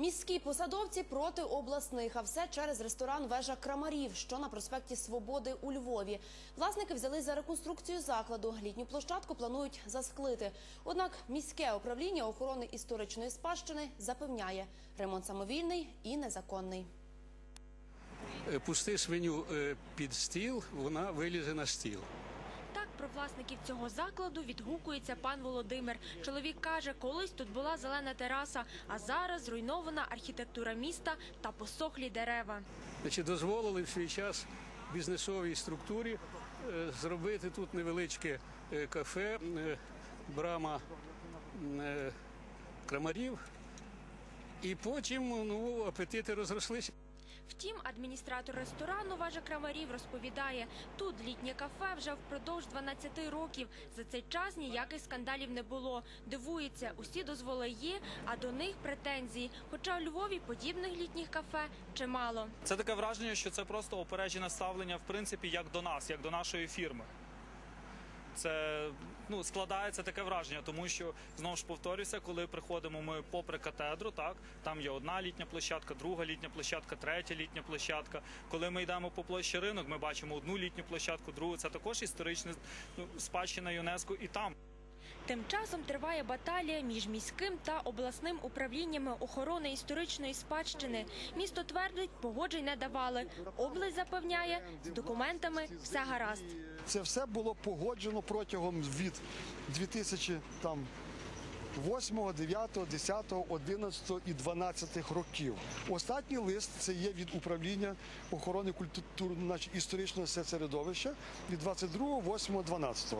Міські посадовці проти обласних, а все через ресторан Вежа Крамарів, що на проспекті Свободи у Львові. Власники взялись за реконструкцію закладу. Літню площадку планують засклити. Однак міське управління охорони історичної спадщини запевняє, ремонт самовільний і незаконний. Е, Пусти свиню е, під стіл, вона вилізе на стіл. Про власників цього закладу відгукується пан Володимир. Чоловік каже, колись тут була зелена тераса, а зараз зруйнована архітектура міста та посохлі дерева. Дозволили в свій час бізнесовій структурі е, зробити тут невеличке е, кафе, е, брама крамарів. І потім ну, апетити розрослися. Втім, адміністратор ресторану Важа Крамарів розповідає, тут літнє кафе вже впродовж 12 років. За цей час ніяких скандалів не було. Дивується, усі дозволи є, а до них претензії. Хоча у Львові подібних літніх кафе чимало. Це таке враження, що це просто опереджене ставлення, в принципі, як до нас, як до нашої фірми. Це ну, складається таке враження, тому що знову ж повторюся, коли приходимо ми попри катедру, так там є одна літня площадка, друга літня площадка, третя літня площадка. Коли ми йдемо по площі ринок, ми бачимо одну літню площадку, другу. Це також історична ну, спадщина ЮНЕСКО і там. Тим часом триває баталія між міським та обласним управліннями охорони історичної спадщини. Місто твердить, погоджень не давали. Область запевняє, з документами все гаразд. Це все було погоджено протягом від 2000 там. 8, 9, 10, 11 і 12 років. Останній лист це є від управління охорони культури значить, історичного середовища від 22, 8, 12.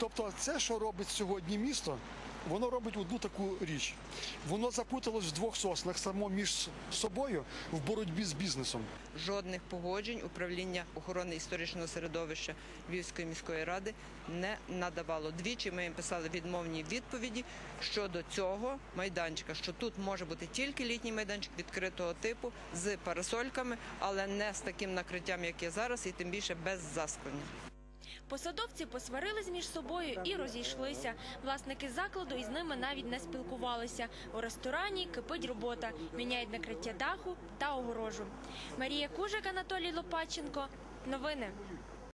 Тобто, це, що робить сьогодні місто, воно робить одну таку річ. Воно запуталось в двох соснах само між собою в боротьбі з бізнесом. жодних погоджень управління охорони історичного середовища Львівської міської ради не надавало. Двічі ми їм писали відмовні відповіді щодо цього майданчика, що тут може бути тільки літній майданчик відкритого типу з парасольками, але не з таким накриттям, як є зараз, і тим більше без засклення. Посадовці посварились між собою і розійшлися. Власники закладу із ними навіть не спілкувалися. У ресторані кипить робота, міняють накриття даху та огорожу. Марія Кужик, Анатолій Лопаченко. Новини.